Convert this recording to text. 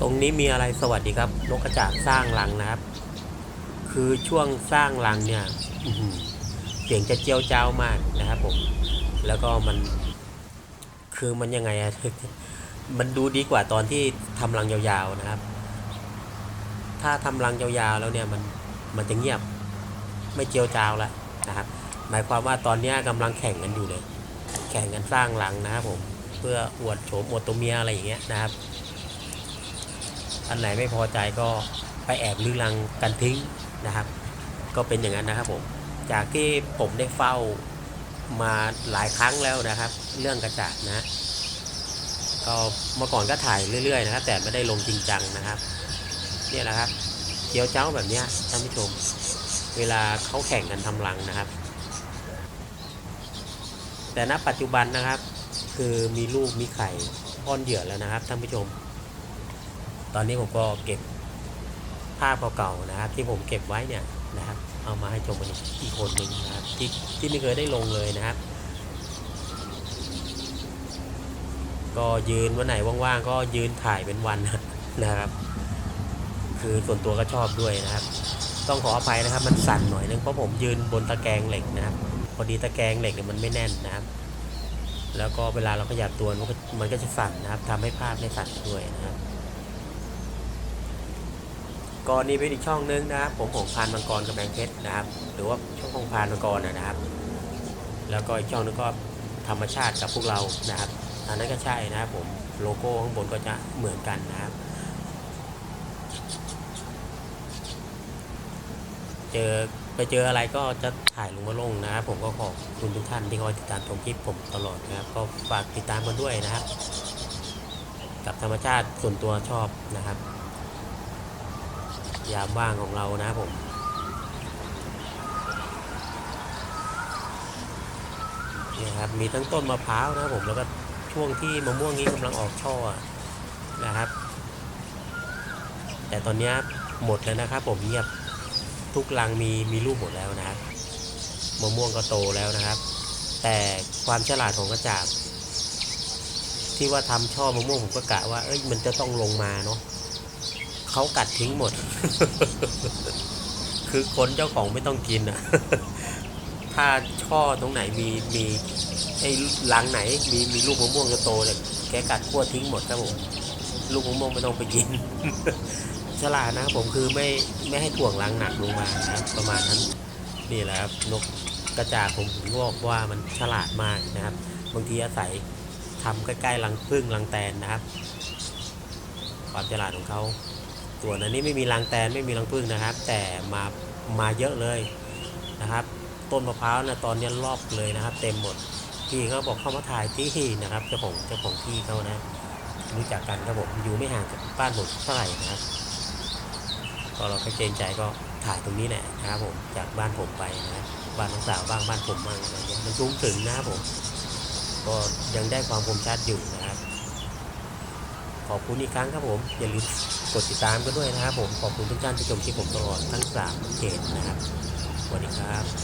ตรงนี้มีอะไรสวัสดีครับ นกกระจาบสร้างรังนะครับ คือช่วงสร้างรังเนี่ยเสียงจะเจียวจ้าวมากนะครับผม แล้วก็มัน คือมันยังไงอะมันดูดีกว่าตอนที่ทำรังยาวๆนะครับ ถ้าทำรังยาวๆแล้วเนี่ยมันมันจะเงียบ ไม่เจียวจ้าวละนะครับ หมายความว่าตอนนี้ยกำลังแข่งกันอยู่เลย แข่งกันสร้างรังนะครับผม เพื่ออวดโฉมอวดตัวเมียอะไรอย่างเงี้ยนะครับ อันไหนไม่พอใจก็ไปแอบลือรังกันทิ้งนะครับ ก็เป็นอย่างนั้นนะครับผมจากที่ผมได้เฝ้ามาหลายครั้งแล้วนะครับ เรื่องกระจาดนะก็เมื่อก่อนก็ถ่ายเรื่อยๆนะครับ แต่ไม่ได้ลงจริงจังนะครับเนี่ยแหละครับเกี๊ยวเจ้าแบบนี้ท่านผู้ชม เวลาเขาแข่งกันทำรังนะครับ แต่ณปัจจุบันนะครับ คือมีลูกมีไข่ป้อนเหยื่อแล้วนะครับท่านผู้ชม ตอนนี้ผมก็เก็บภาพเก่าๆนะครับ ที่ผมเก็บไว้เนี่ยนะครับ เอามาให้ชมกันอีกคนหนึ่งนะครับที่ที่ไม่เคยได้ลงเลยนะครับ ก็ยืนวันไหนว่างๆก็ยืนถ่ายเป็นวันนะครับ คือส่วนตัวก็ชอบด้วยนะครับ ต้องขออภัยนะครับ มันสั่นหน่อยนึงเพราะผมยืนบนตะแกรงเหล็กนะครับพอดีตะแกรงเหล็กเนี่ยมันไม่แน่นนะครับ แล้วก็เวลาเราขยับตัวมันก็มันก็จะสั่นนะครับทำให้ภาพไม่สั่นด้วยนะครับ ก็นี่เป็นอีกช่องนึงนะครับ ผมของพานมังกรกำแพงเพชรนะครับ หรือว่าช่องของพานมังกรนะนะครับ แล้วก็อีกช่องนึงก็ธรรมชาติกับพวกเรานะครับอันนั้นก็ใช่นะครับผมโลโก้ข้างบนก็จะเหมือนกันนะครับ เจอไปเจออะไรก็จะถ่ายลงมาลงนะครับ ผมก็ขอบคุณทุกท่านที่คอยติดตามชมคลิปผมตลอดนะครับ ก็ฝากติดตามกันด้วยนะครับ กับธรรมชาติส่วนตัวชอบนะครับ ยามว่างของเรานะครับผมนี่ครับมีทั้งต้นมะพร้าวนะครับผมแล้วก็ช่วงที่มะม่วงนี้กำลังออกช่อนะครับ แต่ตอนนี้หมดแล้วนะครับ ผมเงียบทุกรังมีมีลูกหมดแล้วนะครับมะม่วงก็โตแล้วนะครับ แต่ความฉลาดของกระจาบที่ว่าทำช่อมะม่วงผมก็กะว่าเอ้ยมันจะต้องลงมาเนาะ เขากัดทิ้งหมด คือคนเจ้าของไม่ต้องกินอะ ถ้าช่อตรงไหนมีมีไอ้รังไหนมีมีลูกมะม่วงจะโตเนี่ยแกกัดขั้วทิ้งหมดครับผมลูกมะม่วงไม่ต้องไปกินฉลาดนะผมคือไม่ไม่ให้ถ่วงรังหนักลงมานะครับประมาณนั้นนี่แหละครับนกกระจาผมถึงบอกว่ามันฉลาดมากนะครับ บางทีอาศัยทำใกล้ๆรังผึ้งรังแตนนะครับ ความฉลาดของเขา ส่วนอันนี้ไม่มีรังแตนไม่มีรังผึ้งนะครับ แต่มามาเยอะเลยนะครับ ต้นมะพร้าวนะตอนนี้รอบเลยนะครับ เต็มหมดพี่เขาบอกเข้ามาถ่ายที่นะครับเจ้าของเจ้าของที่เขานะ รู้จักกันครับผมอยู่ไม่ห่างจากบ้านผมเท่าไหร่นะครับ ก็เราก็เกรงใจก็ถ่ายตรงนี้แหละนะครับผมจากบ้านผมไปนะบ้านน้องสาวบ้างบ้านผมบ้างอะไรเงี้ยมันสูงถึงนะครับผม ก็ยังได้ความคมชัดอยู่นะ ขอบคุณอีกครั้งครับผม อย่าลืมกดติดตามกันด้วยนะครับผม ขอบคุณทุกท่านที่ชมคลิปผมตลอดทั้งสามเขตนะครับสวัสดีครับ